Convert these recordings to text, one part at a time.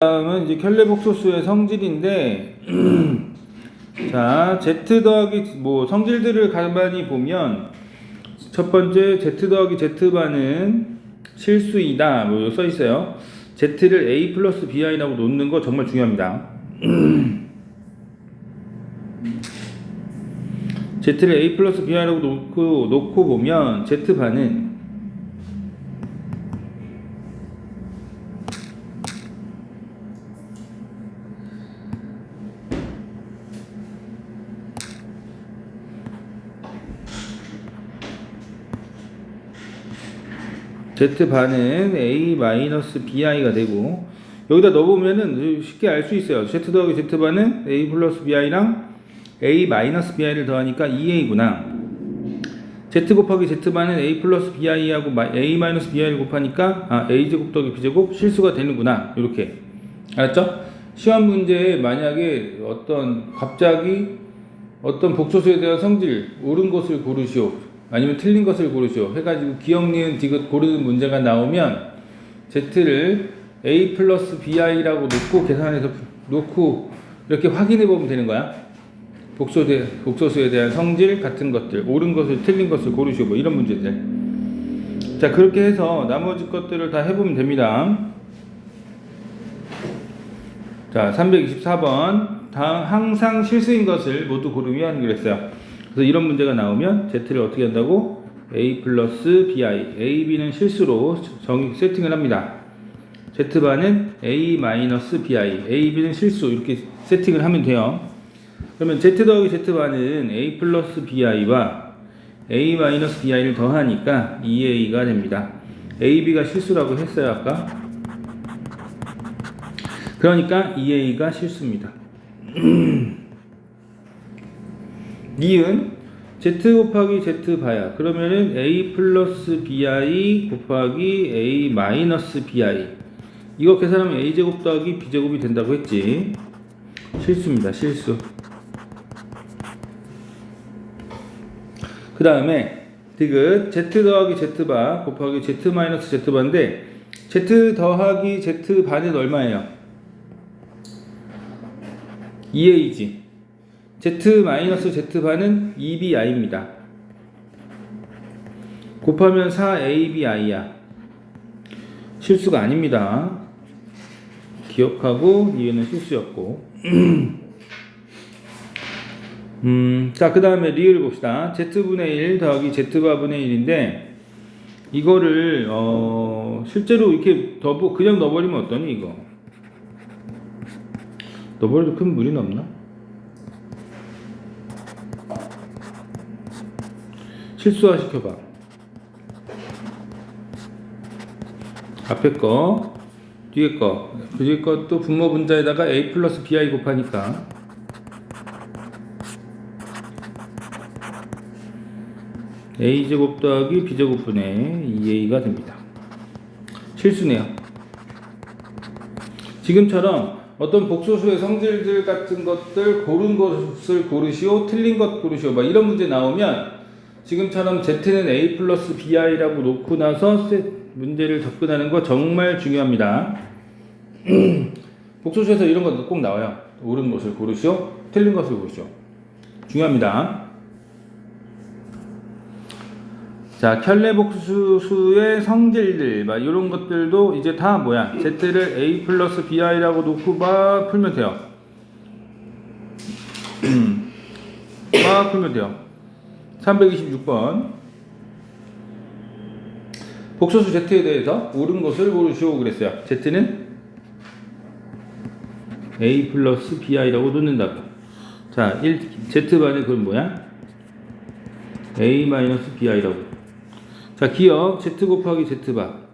다음은 이제 켈레복소수의 성질인데 자 z 더하기 뭐 성질들을 가만히 보면 첫 번째 z 더하기 z반은 실수이다. 뭐 써 있어요. Z를 a 플러스 bi라고 놓는 거 정말 중요합니다. Z를 a 플러스 bi라고 놓고 놓고 보면 z반은 z반은 a-bi가 되고 여기다 넣어보면은 쉽게 알 수 있어요. Z 더하기 z반은 a 플러스 bi랑 a-bi를 더하니까 2a구나. Z 곱하기 z반은 a 플러스 bi하고 a-bi를 곱하니까 아, a제곱 더하기 b제곱 실수가 되는구나. 이렇게. 알았죠? 시험 문제에 만약에 어떤 갑자기 어떤 복소수에 대한 성질 옳은 것을 고르시오 아니면 틀린 것을 고르시오. 해가지고 기억 니은 디귿 고르는 문제가 나오면 z를 a 플러스 bi라고 놓고 계산해서 놓고 이렇게 확인해 보면 되는 거야. 복소대, 복소수에 대한 성질 같은 것들 옳은 것을 틀린 것을 고르시오. 뭐 이런 문제들. 자 그렇게 해서 나머지 것들을 다 해보면 됩니다. 자 324번. 다 항상 실수인 것을 모두 고르면 그랬어요 그래서 이런 문제가 나오면 z를 어떻게 한다고? A 플러스 bi a, b는 실수로 정 세팅을 합니다. Z반은 a 마이너스 bi a, b는 실수. 이렇게 세팅을 하면 돼요. 그러면 z 더하기 z반은 a 플러스 bi와 a 마이너스 bi를 더하니까 2a가 됩니다. A, b가 실수라고 했어요 아까. 그러니까 2a가 실수입니다 니은 z 곱하기 z 바야. 그러면은 a 플러스 bi 곱하기 a 마이너스 bi. 이거 계산하면 a 제곱 더하기 b 제곱이 된다고 했지? 실수입니다. 실수. 그 다음에 디귿 z 더하기 z 바 곱하기 z 마이너스 z 바인데 z 더하기 z 반은 얼마예요? 2a지 z 마이너스 z 반은 2bi입니다. 곱하면 4abi야. 실수가 아닙니다. 기억하고 이해는 실수였고. 음, 자, 그 다음에 리을 봅시다. z분의 1 더하기 z바분의 1인데, 이거를, 어, 실제로 이렇게 넣어, 그냥 넣어버리면 어떠니, 이거? 넣어버려도 큰 무리는 없나? 실수화 시켜봐. 앞에 거, 뒤에 거, 뒤에 것도 분모 분자에다가 a 플러스 bi 곱하니까 a 제곱 더하기 b 제곱분의 2a가 됩니다. 실수네요. 지금처럼 어떤 복소수의 성질들 같은 것들 고른 것을 고르시오, 틀린 것 고르시오, 막 이런 문제 나오면 지금처럼 z는 a 플러스 bi라고 놓고 나서 문제를 접근하는 거 정말 중요합니다. 복소수에서 이런 것도 꼭 나와요. 옳은 것을 고르시오, 틀린 것을 고르시오. 중요합니다. 자, 켈레복수수의 성질들, 막 이런 것들도 이제 다 뭐야? z를 a 플러스 bi라고 놓고 막 풀면 돼요. 막 풀면 돼요. 326번. 복소수 z에 대해서 옳은 것을 고르시오 그랬어요. z는 a 플러스 bi라고 놓는다고. 자, 1, z반의 그건 뭐야? a 마이너스 bi라고. 자, 기억 z 곱하기 z바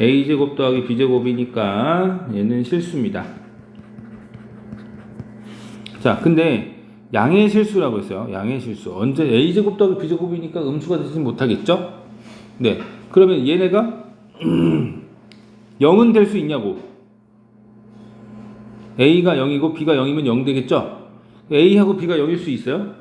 a 제곱 더하기 b 제곱이니까 얘는 실수입니다. 자, 근데 양의 실수라고 했어요. 양의 실수. 언제 a 제곱 더하기 b 제곱이니까 음수가 되지 못하겠죠? 네. 그러면 얘네가 0은 될 수 있냐고. a가 0이고 b가 0이면 0 되겠죠? a하고 b가 0일 수 있어요?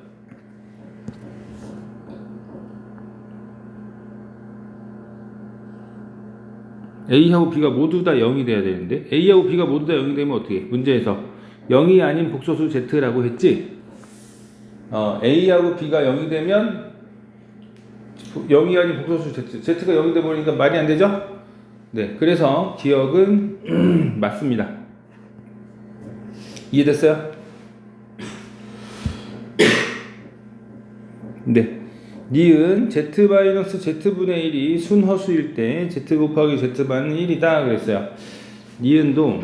A하고 B가 모두 다 0이 돼야 되는데 A하고 B가 모두 다 0이 되면 어떻게? 문제에서 0이 아닌 복소수 Z라고 했지? 어, A하고 B가 0이 되면 0이 아닌 복소수 Z, Z가 0이 돼 버리니까 말이 안 되죠? 네, 그래서 기억은 맞습니다. 이해됐어요? 네. 니은 z-z분의 1이 순허수일 때 z 곱하기 z반은 1이다 그랬어요. 니은도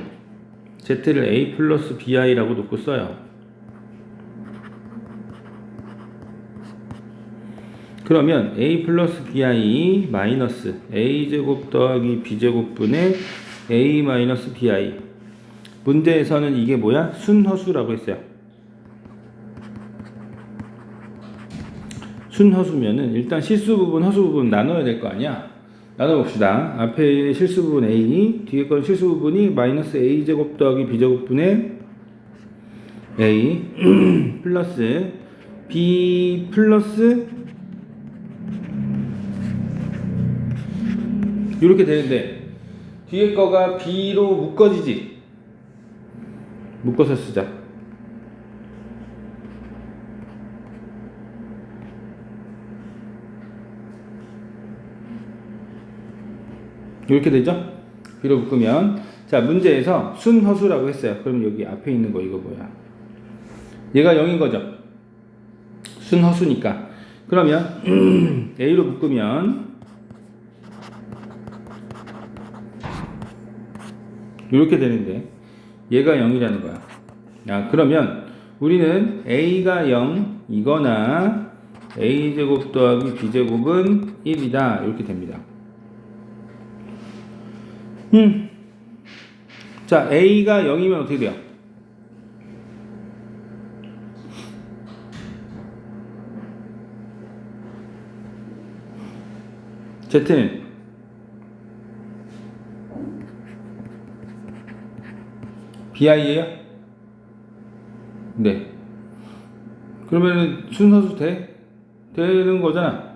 z를 a 플러스 bi라고 놓고 써요. 그러면 a 플러스 bi 마이너스 a 제곱 더하기 b 제곱분의 a 마이너스 bi 문제에서는 이게 뭐야? 순허수라고 했어요. 순허수면은 일단 실수 부분, 허수 부분 나눠야 될 거 아니야? 나눠봅시다. 앞에 실수 부분 a, 뒤에 건 실수 부분이 마이너스 a 제곱 더하기 b 제곱분의 a 플러스 b 플러스 이렇게 되는데 뒤에 거가 b로 묶어지지. 묶어서 쓰자. 이렇게 되죠? b로 묶으면 자 문제에서 순허수라고 했어요. 그럼 여기 앞에 있는 거 이거 뭐야? 얘가 0인 거죠? 순허수니까 그러면 a로 묶으면 이렇게 되는데 얘가 0이라는 거야. 야, 그러면 우리는 a가 0 이거나 a 제곱 더하기 b 제곱은 1이다 이렇게 됩니다. 음. 자, a가 0이면 어떻게 돼요? z는 bi예요? 네. 그러면은 순서수 돼? 되는 거잖아.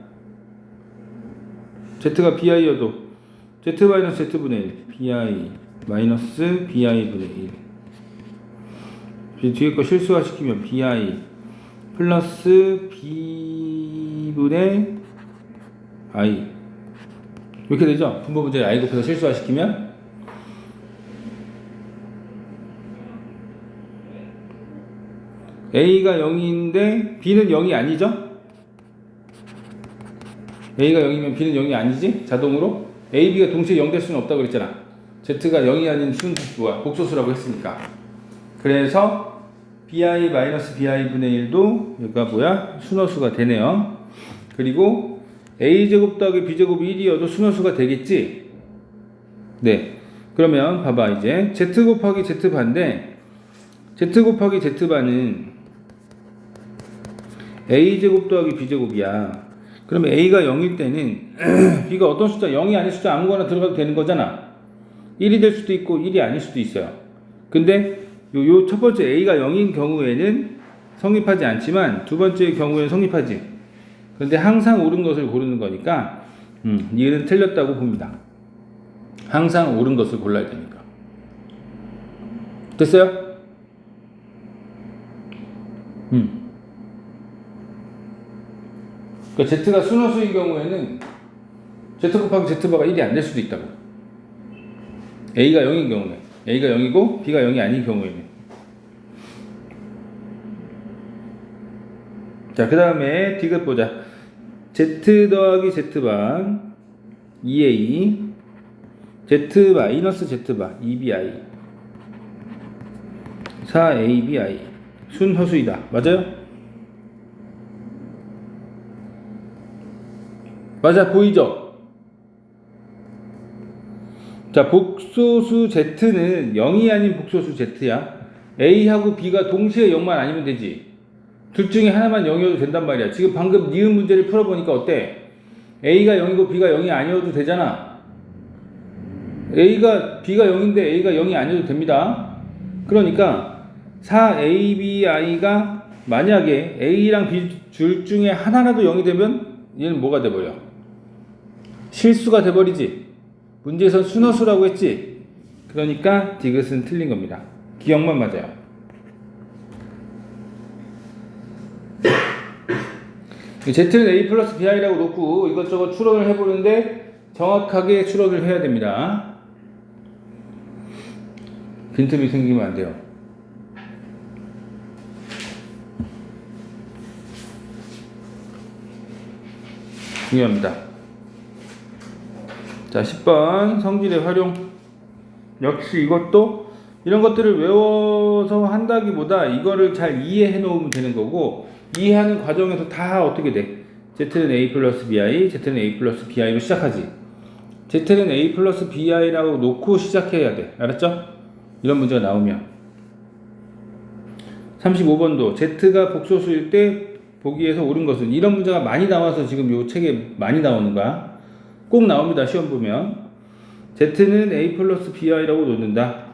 z가 bi여도 z 마이너스 z분의 1 bi 마이너스 bi분의 1 뒤에 거 실수화 시키면 bi 플러스 b분의 i 이렇게 되죠? 분모 문제 i 곱해서 실수화 시키면 a가 0인데 b는 0이 아니죠? a가 0이면 b는 0이 아니지? 자동으로 a, b가 동시에 0 될 수는 없다고 그랬잖아. z가 0이 아닌 순수와 복소수라고 했으니까. 그래서 bi 마이너스 bi분의 1도 여기가 뭐야? 순허수가 되네요. 그리고 a 제곱 더하기 b 제곱이 1이어도 순허수가 되겠지? 네. 그러면 봐봐 이제 z 곱하기 z 반대 z 곱하기 z 반은 a 제곱 더하기 b 제곱이야. 그러면 a가 0일 때는 b가 어떤 숫자 0이 아닌 숫자 아무거나 들어가도 되는 거잖아. 1이 될 수도 있고 1이 아닐 수도 있어요. 근데 요 요 첫 번째 a가 0인 경우에는 성립하지 않지만 두 번째 경우에는 성립하지. 그런데 항상 옳은 것을 고르는 거니까 음, 얘는 틀렸다고 봅니다. 항상 옳은 것을 골라야 되니까. 됐어요? 음. 그러니까 Z가 순호수인 경우에는 Z 곱하기 Z바가 1이 안 될 수도 있다고. A가 0인 경우에. A가 0이고 B가 0이 아닌 경우에는. 자, 그 다음에 D급 보자. Z 더하기 Z반 2A Z 마이너스 Z바 2BI 4ABI 순허수이다. 맞아요? 맞아 보이죠? 자 복소수 z는 0이 아닌 복소수 z야 a하고 b가 동시에 0만 아니면 되지 둘 중에 하나만 0이어도 된단 말이야 지금 방금 니은 문제를 풀어보니까 어때? a가 0이고 b가 0이 아니어도 되잖아 a가 b가 0인데 a가 0이 아니어도 됩니다 그러니까 4abi가 만약에 a랑 b 줄 중에 하나라도 0이 되면 얘는 뭐가 돼버려? 실수가 돼버리지. 문제에서 순허수라고 했지? 그러니까 디귿은 틀린 겁니다. 기억만 맞아요. Z는 A 플러스 BI라고 놓고 이것저것 추론을 해보는데 정확하게 추론을 해야 됩니다. 빈틈이 생기면 안 돼요. 중요합니다. 자, 10번 성질의 활용. 역시 이것도 이런 것들을 외워서 한다기보다 이거를 잘 이해해 놓으면 되는 거고 이해하는 과정에서 다 어떻게 돼? Z는 A 플러스 BI, Z는 A 플러스 BI로 시작하지. Z는 A 플러스 BI라고 놓고 시작해야 돼. 알았죠? 이런 문제가 나오면. 35번도 Z가 복소수일 때 보기에서 옳은 것은 이런 문제가 많이 나와서 지금 요 책에 많이 나오는 거야. 꼭 나옵니다. 시험 보면. Z는 A 플러스 BI라고 놓는다.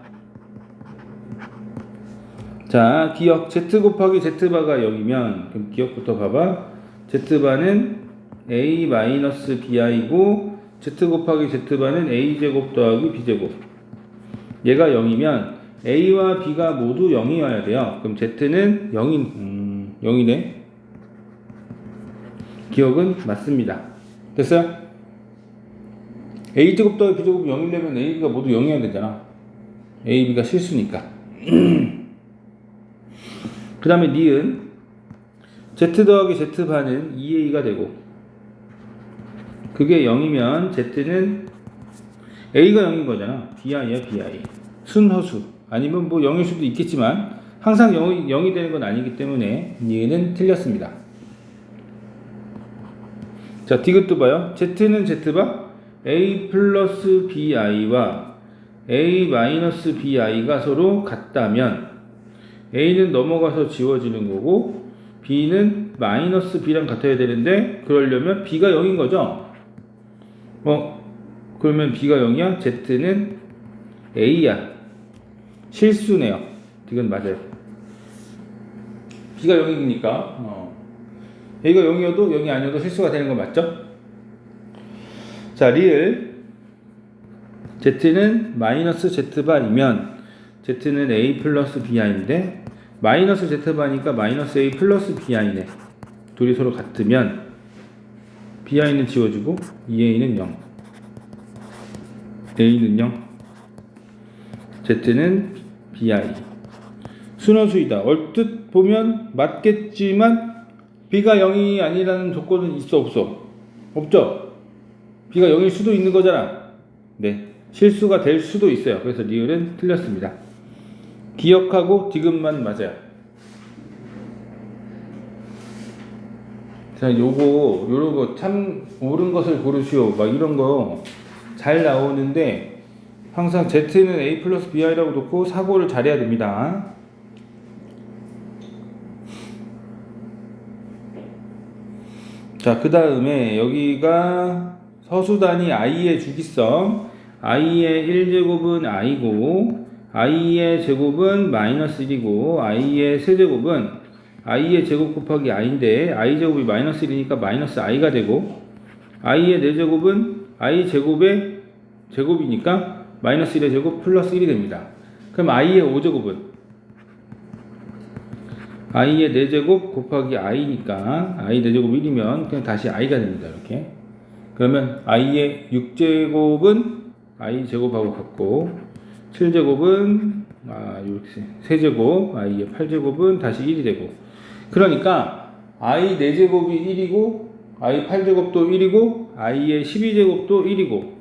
자, 기억 Z 곱하기 Z바가 0이면 그럼 기억부터 봐봐. Z바는 A 마이너스 BI고 Z 곱하기 Z바는 A 제곱 더하기 B 제곱. 얘가 0이면 A와 B가 모두 0이어야 돼요. 그럼 Z는 0인 음, 0이네. 기억은 맞습니다. 됐어요? A 제곱 더하기 B 제곱이 0이려면 A가 모두 0이어야 되잖아. A, B가 실수니까. 그 다음에 니은 Z 더하기 Z반은 2A가 되고 그게 0이면 Z는 A가 0인 거잖아. BI야 BI. 순허수. 아니면 뭐 0일 수도 있겠지만 항상 0이, 0이 되는 건 아니기 때문에 니은은 틀렸습니다. 자, 디귿도 봐요. Z는 Z바 A 플러스 BI와 A 마이너스 BI가 서로 같다면 A는 넘어가서 지워지는 거고 B는 마이너스 B랑 같아야 되는데 그러려면 B가 0인 거죠. 어 그러면 B가 0이야? Z는 A야. 실수네요. 이건 맞아요. B가 0이니까 어. A가 0이어도 0이 아니어도 실수가 되는 거 맞죠? 자 리을 Z는 마이너스 Z반이면 Z는 A 플러스 BI인데 마이너스 Z반이니까 마이너스 A 플러스 BI네. 둘이 서로 같으면 BI는 지워지고 2A는 0 A는 0 Z는 BI. 순원수이다. 얼뜻 보면 맞겠지만 B가 0이 아니라는 조건은 있어 없어? 없죠? B가 0일 수도 있는 거잖아 네 실수가 될 수도 있어요. 그래서 리을은 틀렸습니다. 기억하고 디귿만 맞아요. 자, 요거, 요런 거 참 옳은 것을 고르시오. 막 이런 거 잘 나오는데 항상 Z는 A 플러스 BI라고 놓고 사고를 잘해야 됩니다. 자, 그 다음에 여기가 서수단위 i의 주기성 i의 1제곱은 i고 i의 제곱은 마이너스 1이고 i의 세제곱은 i의 제곱 곱하기 i인데 i 제곱이 마이너스 1이니까 마이너스 i가 되고 i의 4제곱은 i 제곱의 제곱이니까 마이너스 1의 제곱 플러스 1이 됩니다. 그럼 i의 5제곱은 i의 4제곱 곱하기 i니까 i 4제곱 1이면 그냥 다시 i가 됩니다. 이렇게 그러면 i의 6제곱은 i 제곱하고 같고 7제곱은 아 이렇게 세제곱 i의 8제곱은 다시 1이 되고 그러니까 i 4제곱이 1이고 i 8제곱도 1이고 i의 12제곱도 1이고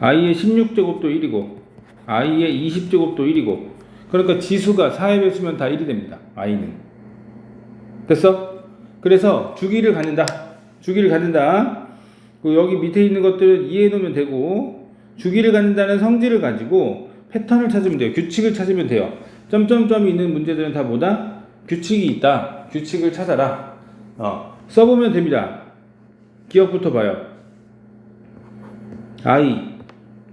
i의 16제곱도 1이고 i의 20제곱도 1이고 그러니까 지수가 4의 배수면 다 1이 됩니다. i는 됐어? 그래서 주기를 갖는다. 주기를 갖는다. 그 여기 밑에 있는 것들을 이해해 놓으면 되고 주기를 갖는다는 성질을 가지고 패턴을 찾으면 돼요. 규칙을 찾으면 돼요. 점점점이 있는 문제들은 다 뭐다? 규칙이 있다. 규칙을 찾아라. 어, 써보면 됩니다. 기억부터 봐요. i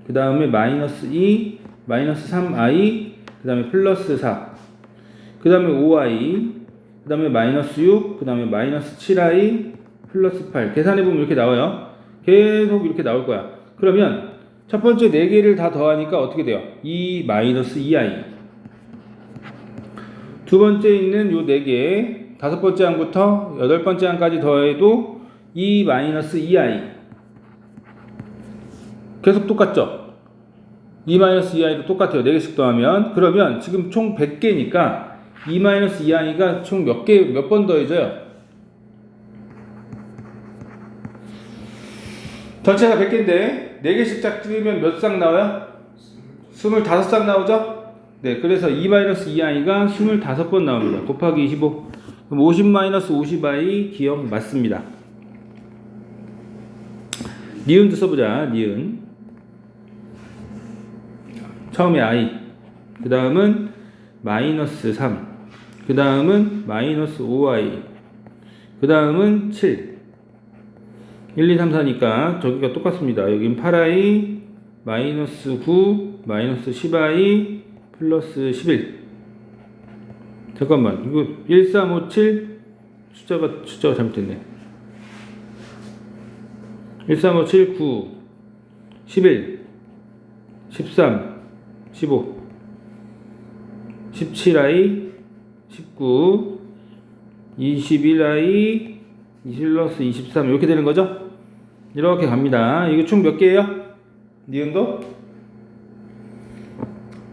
그 다음에 마이너스 2 마이너스 3i 그 다음에 플러스 4그 다음에 5i 그 다음에 마이너스 6그 다음에 마이너스 7i 플러스 8 계산해보면 이렇게 나와요. 계속 이렇게 나올 거야. 그러면 첫 번째 4개를 다 더하니까 어떻게 돼요? 2 마이너스 2i 두 번째 있는 요 4개 다섯 번째 항부터 여덟 번째 항까지 더해도 2 마이너스 2i 계속 똑같죠? 2 마이너스 2i도 똑같아요. 4개씩 더하면 그러면 지금 총 100개니까 2 마이너스 2i가 총 몇 개 몇 번 더해져요? 전체가 100개인데 4개씩 짝지으면 몇 쌍 나와요? 25쌍 나오죠? 네, 그래서 2-2i가 25번 나옵니다. 곱하기 25. 그럼 50-50i 기억 맞습니다. 니은도 써보자. 니은. 처음에 i. 그 다음은 마이너스 3. 그 다음은 마이너스 5i. 그 다음은 7. 1, 2, 3, 4니까 저기가 똑같습니다. 여긴 8i, 마이너스 9, 마이너스 10i, 플러스 11. 잠깐만, 이거 1, 3, 5, 7 숫자가 숫자가 잘못됐네. 1, 3, 5, 7, 9, 11, 13, 15, 17i, 19, 21i, 2 플러스 23 이렇게 되는 거죠? 이렇게 갑니다. 이거 총 몇 개예요? 니은도?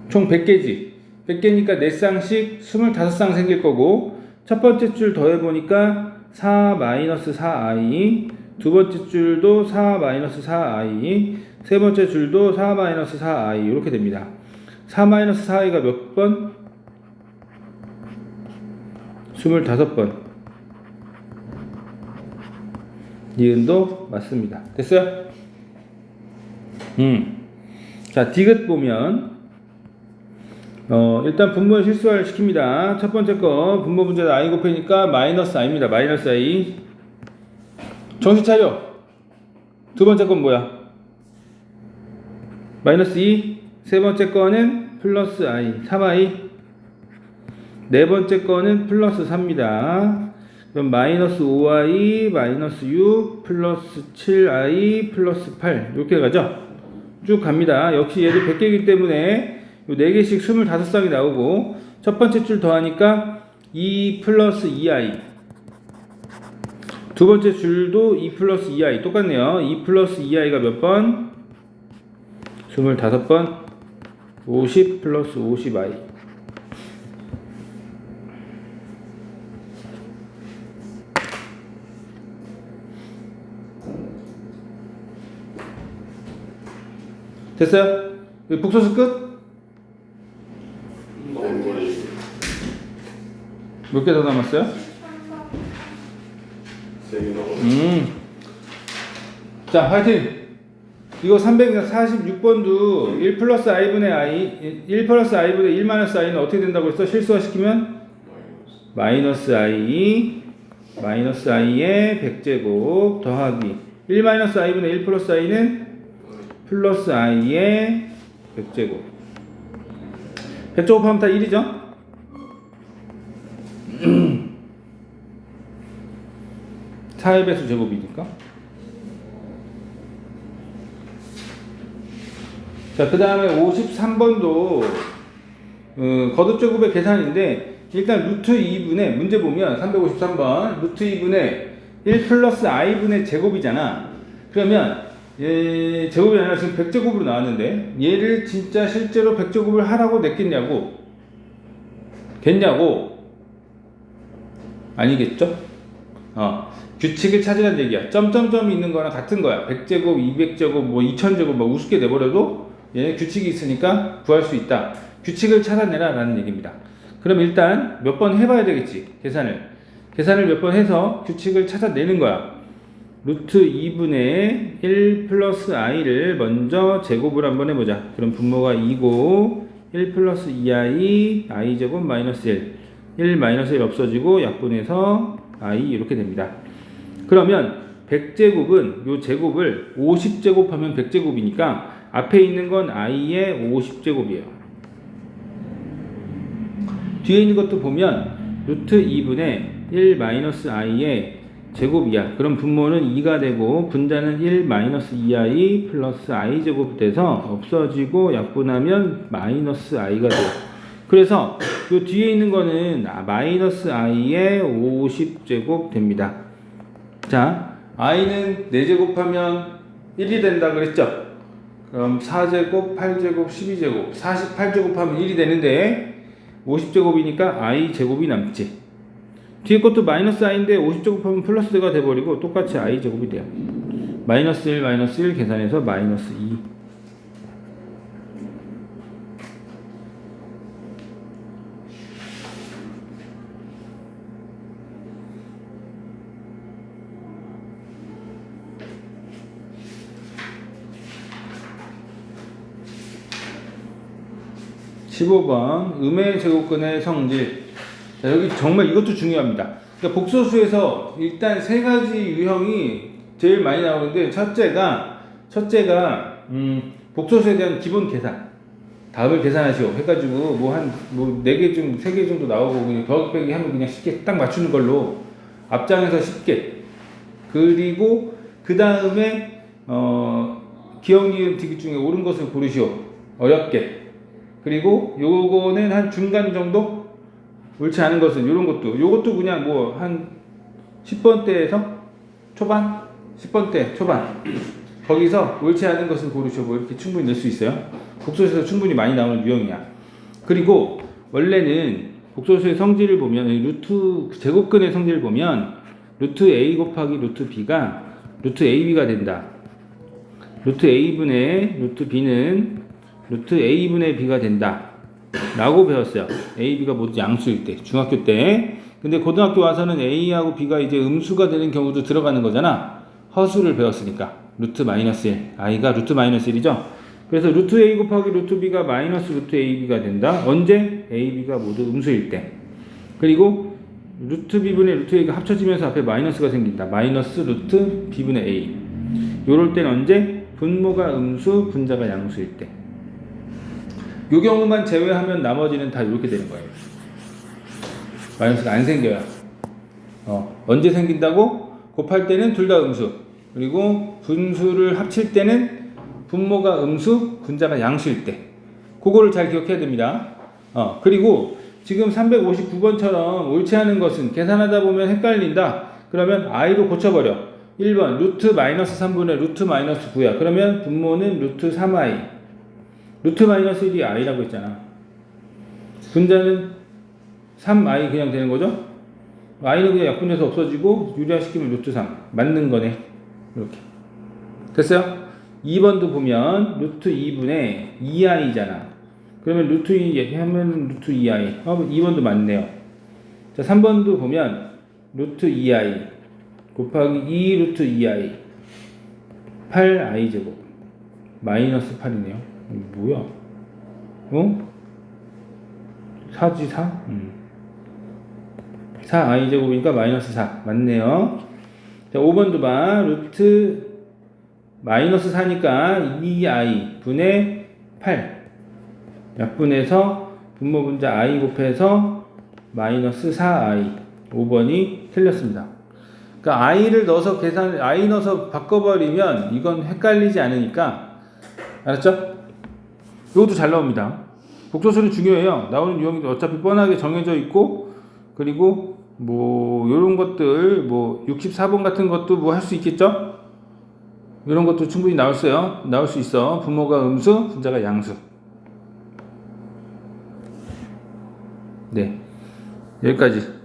총 100개지. 100개니까 4쌍씩 25쌍 생길 거고 첫 번째 줄 더해보니까 4 마이너스 4i 두 번째 줄도 4 마이너스 4i 세 번째 줄도 4 마이너스 4i 이렇게 됩니다. 4 마이너스 4i가 몇 번? 25번. 니은도 맞습니다. 됐어요? 음. 자, 디귿 보면, 어, 일단 분모에 실수를 시킵니다. 첫 번째 거, 분모 문제는 i 곱해니까 마이너스 i입니다. 마이너스 i. 정신 차려. 두 번째 건 뭐야? 마이너스 2. 세 번째 거는 플러스 i. 3i. 네 번째 거는 플러스 3입니다. 그럼 마이너스 5i, 마이너스 6, 플러스 7i, 플러스 8 이렇게 가죠? 쭉 갑니다. 역시 얘도 100개이기 때문에 요 4개씩 25쌍이 나오고 첫 번째 줄 더하니까 2 플러스 2i 두 번째 줄도 2 플러스 2i 똑같네요. 2 플러스 2i가 몇 번? 25번 50 플러스 50i 됐어요? 이 북소스 끝? 몇 개 더 남았어요? 음. 자, 화이팅! 이거 346번도 1 플러스 i분의 i, 1 플러스 i분의 1 마이너스 i는 어떻게 된다고 했어? 실수화 시키면? 마이너스 i, 마이너스 i의 100제곱 더하기 1 마이너스 i분의 1 플러스 i는 플러스 i의 100제곱. 100제곱하면 다 1이죠? 사의 배수 제곱이니까. 자, 그 다음에 53번도 어, 거듭 제곱의 계산인데 일단 루트 2분의 문제 보면 353번 루트 2분의 1 플러스 i분의 제곱이잖아. 그러면 얘 제곱이 아니라 지금 100제곱으로 나왔는데 얘를 진짜 실제로 100제곱을 하라고 냈겠냐고? 겠냐고? 아니겠죠? 어 규칙을 찾으라는 얘기야. 점점점이 있는 거랑 같은 거야. 100제곱 200제곱 뭐 2000제곱 뭐 우습게 내버려도 얘 규칙이 있으니까 구할 수 있다. 규칙을 찾아내라 라는 얘기입니다. 그럼 일단 몇 번 해봐야 되겠지 계산을. 계산을 몇 번 해서 규칙을 찾아내는 거야 루트 2분의 1 플러스 i를 먼저 제곱을 한번 해보자. 그럼 분모가 2고 1 플러스 2i i 제곱 마이너스 1 1 마이너스 1 없어지고 약분해서 i 이렇게 됩니다. 그러면 100제곱은 요 제곱을 50제곱하면 100제곱이니까 앞에 있는 건 i의 50제곱이에요. 뒤에 있는 것도 보면 루트 2분의 1 마이너스 i의 제곱이야. 그럼 분모는 2가 되고 분자는 1 마이너스 2i 플러스 i 제곱 돼서 없어지고 약분하면 마이너스 i가 돼요. 그래서 요 뒤에 있는 거는 아, 마이너스 i의 50제곱 됩니다. 자, i는 4제곱하면 1이 된다 그랬죠? 그럼 4제곱, 8제곱, 12제곱, 48제곱 하면 1이 되는데 50제곱이니까 i 제곱이 남지. 뒤에 것도 마이너스 i인데 50제곱 하면 플러스가 돼버리고 똑같이 i 제곱이 돼요. 마이너스 1, 마이너스 1 계산해서 마이너스 2. 십오 번 음의 제곱근의 성질 자, 여기 정말 이것도 중요합니다. 그러니까 복소수에서 일단 세 가지 유형이 제일 많이 나오는데 첫째가 첫째가 음, 복소수에 대한 기본 계산. 답을 계산하시오. 해가지고 뭐 한 뭐 네개좀세개 정도 나오고 그냥 더하기 빼기 하면 그냥 쉽게 딱 맞추는 걸로 앞장에서 쉽게 그리고 그 다음에 어 기억 니은 디귿 중에 옳은 것을 고르시오. 어렵게 그리고 요거는 한 중간 정도 옳지 않은 것은 이런 것도 요것도 그냥 뭐 한 10번대에서 초반? 10번대 초반. 거기서 옳지 않은 것을 고르셔 뭐 이렇게 충분히 낼 수 있어요. 복소수에서 충분히 많이 나오는 유형이야. 그리고 원래는 복소수의 성질을 보면 이 루트 제곱근의 성질을 보면 루트 a 곱하기 루트 b가 루트 ab가 된다. 루트 a분의 루트 b는 루트 a분의 b가 된다 라고 배웠어요. A, B가 모두 양수일 때, 중학교 때. 근데 고등학교 와서는 A하고 B가 이제 음수가 되는 경우도 들어가는 거잖아. 허수를 배웠으니까. 루트 마이너스 1. I가 루트 마이너스 1이죠. 그래서 루트 A 곱하기 루트 B가 마이너스 루트 AB가 된다. 언제? A, B가 모두 음수일 때. 그리고 루트 B분의 루트 A가 합쳐지면서 앞에 마이너스가 생긴다. 마이너스 루트 B분의 A. 요럴 땐 언제? 분모가 음수, 분자가 양수일 때. 요 경우만 제외하면 나머지는 다 이렇게 되는 거예요. 마이너스가 안 생겨요. 어, 언제 생긴다고? 곱할 때는 둘 다 음수. 그리고 분수를 합칠 때는 분모가 음수, 분자가 양수일 때. 그거를 잘 기억해야 됩니다. 어, 그리고 지금 359번처럼 옳지 않은 것은 계산하다 보면 헷갈린다. 그러면 i로 고쳐버려. 1번 루트 마이너스 3분의 루트 마이너스 9야. 그러면 분모는 루트 3i. 루트 마이너스 1이 i라고 했잖아. 분자는 3i 그냥 되는 거죠? i는 그냥 약분해서 없어지고 유리화시키면 루트 3 맞는 거네. 이렇게 됐어요? 2번도 보면 루트 2분의 2i잖아. 그러면 루트 2 하면 루트 2i. 어, 2번도 맞네요. 자, 3번도 보면 루트 2i 곱하기 2 루트 2i 8i 제곱 마이너스 8이네요. 뭐야? 어? 4지 4? 음. 4i 제곱이니까 마이너스 4 맞네요. 자 5번도 봐 루트 마이너스 4니까 2i 분의 8 약분해서 분모 분자 i 곱해서 마이너스 4i 5번이 틀렸습니다. 그러니까 i를 넣어서 계산 i 넣어서 바꿔버리면 이건 헷갈리지 않으니까 알았죠? 이것도 잘 나옵니다. 복소수는 중요해요. 나오는 유형이 어차피 뻔하게 정해져 있고 그리고 뭐 이런 것들 뭐 64번 같은 것도 뭐 할 수 있겠죠? 이런 것도 충분히 나올 수요. 나올 수 있어. 분모가 음수, 분자가 양수. 네. 여기까지.